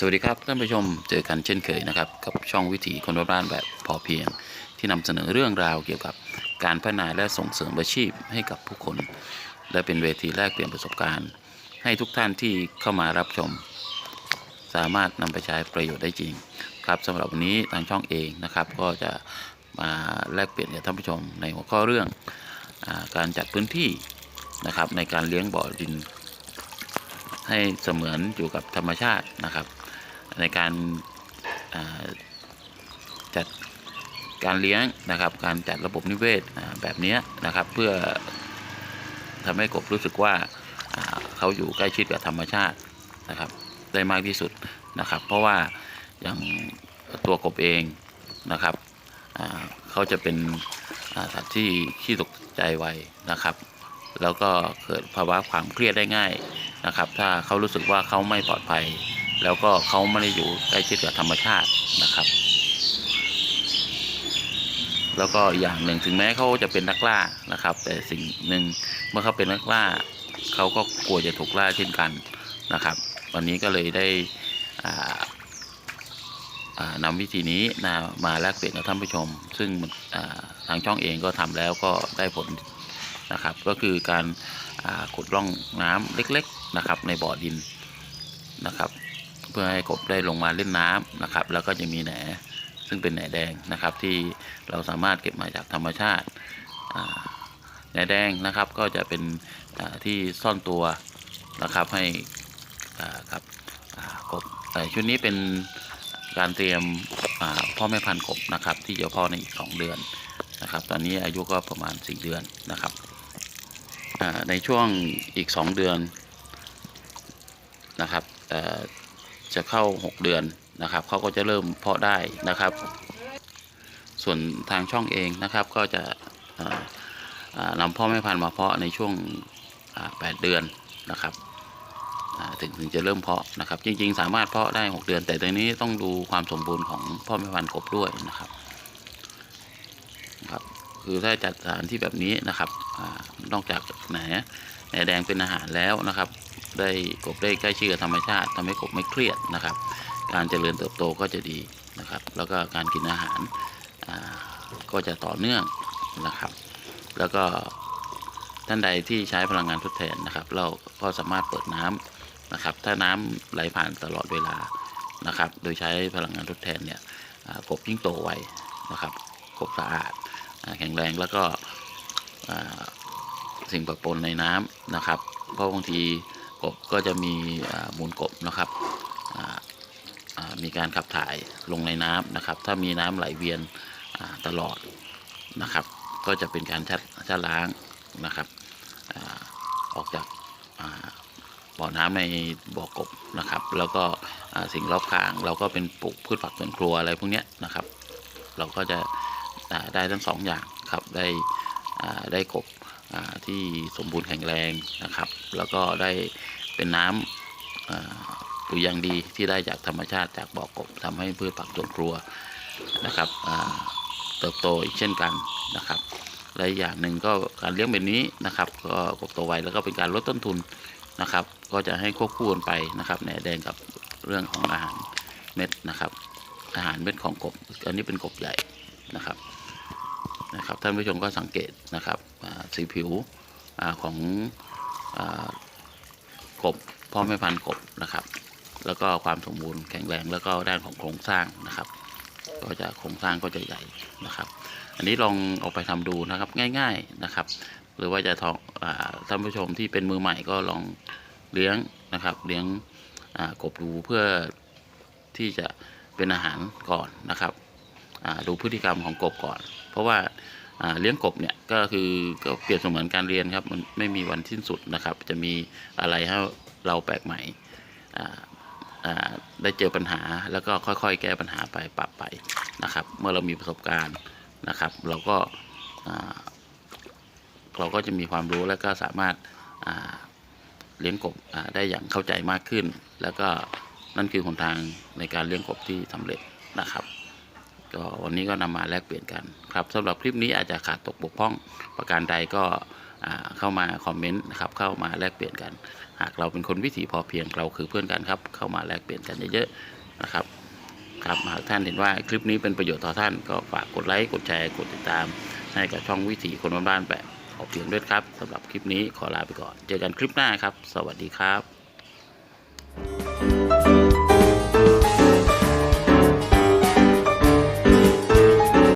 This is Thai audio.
สวัสดีครับท่านผู้ชมเจอกันเช่นเคยนะครับ กับช่องวิถีคนบ้านแบบพอเพียง ที่นำเสนอเรื่องราวเกี่ยวกับการพัฒนาและส่งเสริมอาชีพให้กับผู้คน และเป็นเวทีแลกเปลี่ยนประสบการณ์ ให้ทุกท่านที่เข้ามารับชม สามารถนำไปใช้ประโยชน์ได้จริง ครับสำหรับวันนี้ทางช่องเองนะครับ ก็จะมาแลกเปลี่ยนกับท่านผู้ชมในหัวข้อเรื่องอการจัดพื้นที่นะครับในการเลี้ยงบ่อดิน ให้เสมือนอยู่กับธรรมชาตินะครับ ในการจัดการเลี้ยงนะครับ การจัดระบบนิเวศแบบนี้นะครับ เพื่อทำให้กบรู้สึกว่าเขาอยู่ใกล้ชิดกับธรรมชาตินะครับ ได้มากที่สุดนะครับ เพราะว่าอย่างตัวกบเองนะครับเขาจะเป็นสัตว์ที่ขี้ตกใจไวนะครับ แล้วก็เกิดภาวะความเครียดได้ง่ายนะครับ ถ้าเขารู้สึกว่าเขาไม่ปลอดภัย แล้วก็เขาไม่ได้อยู่ใกล้ชิดกับธรรมชาตินะครับ แล้วก็อย่างหนึ่งถึงแม้เขาจะเป็นนักล่านะครับ แต่สิ่งหนึ่งเมื่อเขาเป็นนักล่าเขาก็กลัวจะถูกล่าเช่นกันนะครับวันนี้ก็เลยได้อ่าอ่านำวิธีนี้นะมาแลกเปลี่ยนกับท่านผู้ชม ซึ่งทางช่องเองก็ทำแล้วก็ได้ผลนะครับ ก็คือการขุดร่องน้ำเล็ก ๆนะครับ ในบ่อดินนะครับ พื่อให้กบได้ลงมาเล่นน้ำนะครับ แล้วก็จะมีแหนซึ่งเป็นแหนแดงนะครับ ที่เราสามารถเก็บมาจากธรรมชาติแหนแดงนะครับก็จะเป็นที่ซ่อนตัวนะครับให้กับกบแต่ชุดนี้เป็นการเตรียมพ่อแม่พันธุ์กบนะครับ ที่จะพ่อในอีกสองเดือนนะครับ ตอนนี้อายุก็ประมาณ 4 เดือนนะครับในช่วงอีกสองเดือนนะครับ จะเข้า 6 เดือนนะครับเขาก็จะเริ่มเพาะได้นะครับ ส่วนทางช่องเองนะครับก็จะนำพ่อแม่พันธุ์มาเพาะในช่วง 8 เดือนนะครับถึงถึงจะเริ่มเพาะนะครับ จริง ๆ สามารถเพาะได้ 6 เดือน แต่ตรงนี้ต้องดูความสมบูรณ์ของพ่อแม่พันธุ์กบด้วยนะครับครับ คือถ้าจัดสถานที่แบบนี้นะครับอนอกจากแหนแหนแดงเป็นอาหารแล้วนะครับ ได้กบได้ใกล้ชิดกับธรรมชาติทำให้กบไม่เครียดนะครับ การเจริญเติบโตก็จะดีนะครับ แล้วก็การกินอาหารก็จะต่อเนื่องนะครับ แล้วก็ท่านใดที่ใช้พลังงานทดแทนนะครับ เราก็สามารถเปิดน้ำนะครับ ถ้าน้ำไหลผ่านตลอดเวลานะครับ โดยใช้พลังงานทดแทนเนี่ยกบยิ่งโตไวนะครับกบสะอาดแข็งแรงแล้วก็สิ่งปะปนในน้ำนะครับ เพราะบางที กบก็จะมีมูลกบนะครับมีการขับถ่ายลงในน้ำนะครับ ถ้ามีน้ำไหลเวียนตลอดนะครับ ก็จะเป็นการชัดชัดล้างนะครับอออกจากบ่อน้ำในบ่อกบนะครับ แล้วก็สิ่งรอบข้างเราก็เป็นปลูกพืชผักสวนครัวอะไรพวกนี้นะครับ เราก็จะได้ทั้งสองอย่างครับได้ได้กบ ที่สมบูรณ์แข็งแรงนะครับ แล้วก็ได้เป็นน้ำปุ๋ยอย่างดีที่ได้จากธรรมชาติจากบ่อกบทำให้พืชผักสวนครัวนะครับเติบโตอีกเช่นกันนะครับและอีกอย่างหนึ่งก็การเลี้ยงแบบนี้นะครับก็กบโตไวแล้วก็เป็นการลดต้นทุนนะครับ ก็จะให้ควบคู่กันไปนะครับแหนแดงกับเรื่องของอาหารเม็ดนะครับ อาหารเม็ดของกบอันนี้เป็นกบใหญ่นะครับ นะครับท่านผู้ชมก็สังเกตนะครับสีผิวอของอกบพ่อแม่พันธุ์กบนะครับ แล้วก็ความสมบูรณ์แข็งแรงแล้วก็ด้านของโครงสร้างนะครับ ก็จะโครงสร้างก็จะใหญ่นะครับ อันนี้ลองเอาไปทำดูนะครับง่าย ๆนะครับ หรือว่าจะท่องท่านผู้ชมที่เป็นมือใหม่ก็ลองเลี้ยงนะครับ เลี้ยงกบดูเพื่อที่จะเป็นอาหารก่อนนะครับดูพฤติกรรมของกบก่อน เพราะว่า เลี้ยงกบเนี่ยก็คือก็เปรียบเสมือนการเรียนครับมันไม่มีวันสิ้นสุดนะครับ จะมีอะไรให้เราแปลกใหม่ได้เจอปัญหาแล้วก็ค่อยๆ แก้ปัญหาไปปรับไปนะครับ เมื่อเรามีประสบการณ์นะครับ เราก็เราก็จะมีความรู้แล้วก็สามารถเลี้ยงกบได้อย่างเข้าใจมากขึ้น แล้วก็นั่นคือหนทางในการเลี้ยงกบที่สำเร็จนะครับ ก็วันนี้ก็นำมาแลกเปลี่ยนกันครับสำหรับคลิปนี้อาจจะขาดตกบกพร่องประการใดก็เข้ามาคอมเมนต์นะครับเข้ามาแลกเปลี่ยนกัน หากเราเป็นคนวิถีพอเพียงเราคือเพื่อนกันครับ เข้ามาแลกเปลี่ยนกันเยอะๆนะครับครับหากท่านเห็นว่าคลิปนี้เป็นประโยชน์ต่อท่านก็ฝากกดไลค์กดแชร์กดติดตาม ให้กับช่องวิถีคนบ้านๆแบบพอเพียงด้วยครับสำหรับคลิปนี้ขอลาไปก่อน เจอกันคลิปหน้าครับ สวัสดีครับ